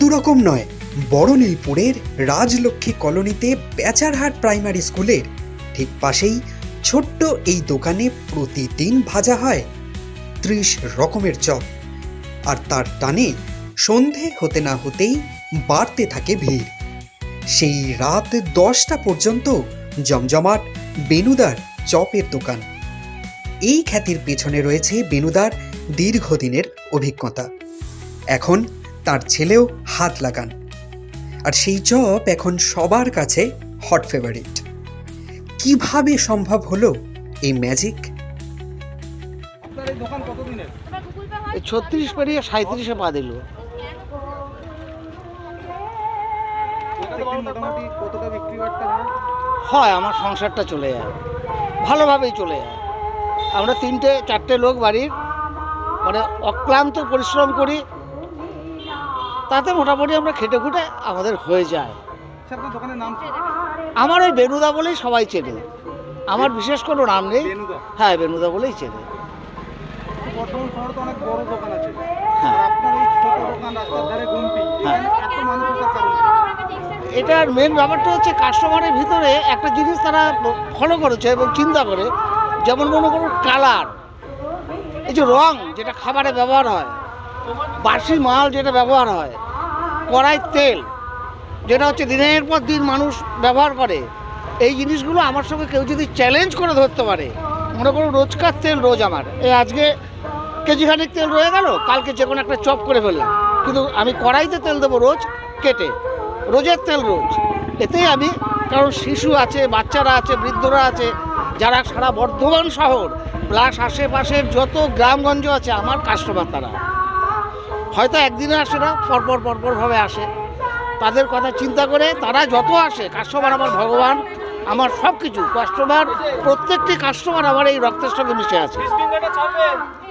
দুরকম নয় বড়নীলপুরের রাজলক্ষ্মী কলোনিতে বেচারহাট প্রাইমারি স্কুলের ঠিক পাশেই ছোট্ট এই দোকানে প্রতিদিন ভাজা হয় ত্রিশ রকমের চপ। আর তার টানে সন্ধে হতে না হতেই বাড়তে থাকে ভিড়। সেই রাত দশটা পর্যন্ত জমজমাট বেনুদার চপের দোকান। এই খ্যাতির পেছনে রয়েছে বেনুদার দীর্ঘদিনের অভিজ্ঞতা। এখন তার ছেলেও হাত লাগান। আর সেই চপ এখন সবার কাছে হট ফেভারিট কীভাবে সম্ভব হলো এই ম্যাজিক এই দোকান কতদিনের? এই ছত্রিশ পেরিয়ে সাঁত্রিশে পা দিল। হয়? হয় আমার সংসারটা চলে যায়। ভালোভাবেই চলে যায়। আমরা তিনটে চারটে লোক বাড়ির। মানে অক্লান্ত পরিশ্রম করি তাতে মোটামুটি আমরা খেটে খুটে আমাদের হয়ে যায়। আমার ওই বেনুদা বলেই সবাই চেনে। আমার বিশেষ কোনো নাম নেই। হ্যাঁ বেনুদা বলেই চেনে। হ্যাঁ। হ্যাঁ। এটার মেন ব্যাপারটা হচ্ছে কাস্টমারের ভিতরে একটা জিনিস তারা ফলো করেছে এবং চিন্তা করে যেমন মনে করুন কালার এই যে রং যেটা খাবারে ব্যবহার হয় বাসি মাল যেটা ব্যবহার হয় কড়াই তেল, যেটা হচ্ছে দিনের পর দিন মানুষ ব্যবহার করে, এই জিনিসগুলো আমার সঙ্গে কেউ যদি চ্যালেঞ্জ করে ধরতে পারে, মনে করুন রোজকার তেল রোজ আমার। এই আজকে কেজিখানিক তেল রয়ে গেল, কালকে যে কোনো একটা চপ করে ফেললাম। কিন্তু আমি কড়াইতে তেল দেবো রোজ কেটে, রোজের তেল রোজ। এতেই আমি, কারণ শিশু আছে, বাচ্চারা আছে, বৃদ্ধরা আছে, যারা সারা বর্ধমান শহর, প্লাস আশেপাশের যত গ্রামগঞ্জ আছে, আমার কাস্টমার তারা। হয়তো একদিনে আসে না পরপর পরপরভাবে আসে। তাদের কথা চিন্তা করে তারা যত আসে কাস্টমার আমার ভগবান, আমার সব কিছু কাস্টমার প্রত্যেকটি কাস্টমার আমার এই রক্তের সঙ্গে মিশে আছে।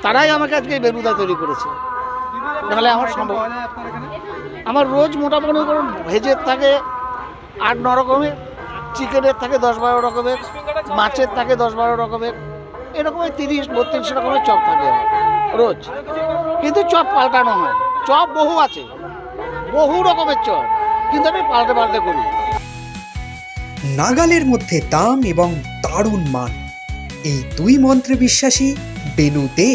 তারাই আমাকে আজকে বেলুদা তৈরি করেছে। নাহলে আমার সম্ভব আমার রোজ মোটামুটি করুন ভেজের থাকে আট, ন রকমের, চিকেনের থাকে দশ, বারো রকমের, মাছের থাকে দশ, বারো রকমের, এরকমই তিরিশ, বত্রিশ রকমের চপ থাকে আমার। রোজ। কিন্তু চপ পাল্টানো হয় চপ বহু আছে। বহু রকমের চপ। কিন্তু আমি পাল্টে পাল্টে করি। নাগালের মধ্যে দাম এবং দারুণ মান। এই দুই মন্ত্রে বিশ্বাসী বেনু দে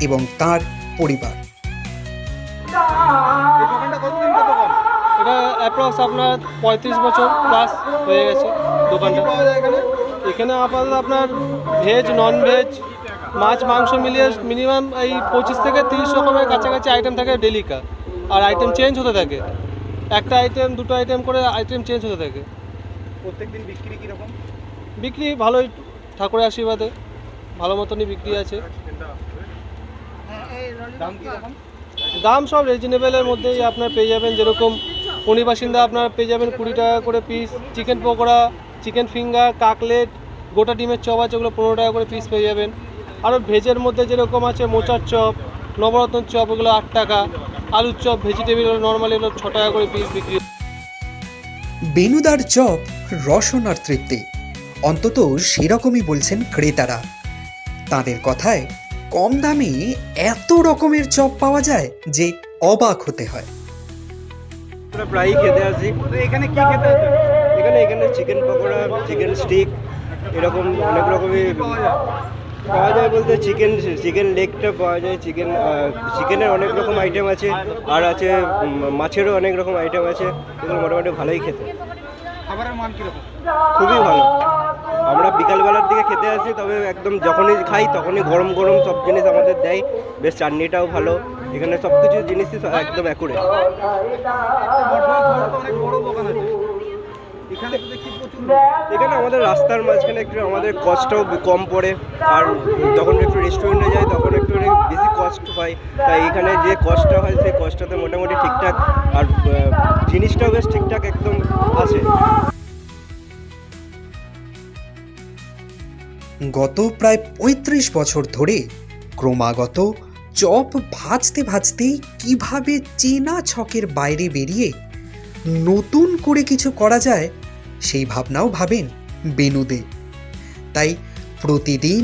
এবং তার পরিবার। এটা অ্যাপ্রক্স আপনার পঁয়ত্রিশ বছর প্লাস হয়ে গেছে দোকানটা। পাওয়া যায় এখানে? এখানে আপাতত আপনার ভেজ নন ভেজ মাছ মাংস মিলিয়ে মিনিমাম এই পঁচিশ থেকে তিরিশ রকমের কাছাকাছি আইটেম থাকে ডেলিকা আর আইটেম চেঞ্জ হতে থাকে। একটা আইটেম দুটো আইটেম করে আইটেম চেঞ্জ হতে থাকে। প্রত্যেকদিন বিক্রি কীরকম? বিক্রি ভালোই ঠাকুরের আশীর্বাদে। ভালো মতনই বিক্রি আছে। দাম সব রিজনেবলের মধ্যেই আপনার পেয়ে যাবেন যেরকম পনির বাসিন্দা আপনার পেয়ে যাবেন কুড়ি টাকা করে piece chicken pakora chicken finger cutlet গোটা ডিমের চপ আছে ওগুলো পনেরো টাকা করে পিস পেয়ে যাবেন। আরও ভেজের মধ্যে যেরকম আছে মোচার চপ নবরত্ন চপ ওগুলো আট টাকা। আলুর চপ ভেজিটেবিল নর্মালি হলো ছ টাকা করে পিস বিক্রি বেনুদার চপ রসন আর তৃপ্তি। অন্তত সেরকমই বলছেন ক্রেতারা। তাদের কথায় কম দামে এত রকমের চপ পাওয়া যায় যে অবাক হতে হয়। আমরা প্রায়ই খেতে আসি। এখানে কি খেতে আছে এখানে এখানে চিকেন পকোড়া চিকেন স্টিক এরকম অনেক রকমই পাওয়া যায় বলতে চিকেন চিকেন লেগটা পাওয়া যায় চিকেন চিকেনের অনেক রকম আইটেম আছে আর আছে মাছেরও অনেক রকম আইটেম আছে এগুলো মোটামুটি ভালোই খেতে। খাবারের মান কীরকম? খুবই ভালো। আমরা বিকালবেলার দিকে খেতে আসি তবে একদম যখনই খাই তখনই গরম গরম সব জিনিস আমাদের দেয়। বেশ চাটনিটাও ভালো। এখানে সব কিছু জিনিসই একদম অ্যাকুরেট এখানে আমাদের রাস্তার মাঝখানে একটু আমাদের কস্টটাও কম পড়ে। আর যখন একটু রেস্টুরেন্টে যাই, তখন একটু বেশি কস্ট হয়। তাই এখানে যে কস্টটা হয়, সেই কস্টটাতে মোটামুটি ঠিকঠাক। আর জিনিসটাও বেশ ঠিকঠাক একদম আছে। গত প্রায় পঁয়ত্রিশ বছর ধরে ক্রমাগত চপ ভাজতে ভাজতেই কীভাবে চেনা ছকের বাইরে বেরিয়ে নতুন করে কিছু করা যায় সেই ভাবনাও ভাবেন বেনুদে। তাই প্রতিদিন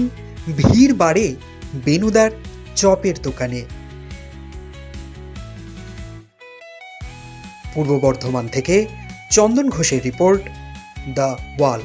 ভিড় বাড়ে বেনুদার চপের দোকানে। পূর্ব বর্ধমান থেকে চন্দন ঘোষের রিপোর্ট দ্য ওয়াল।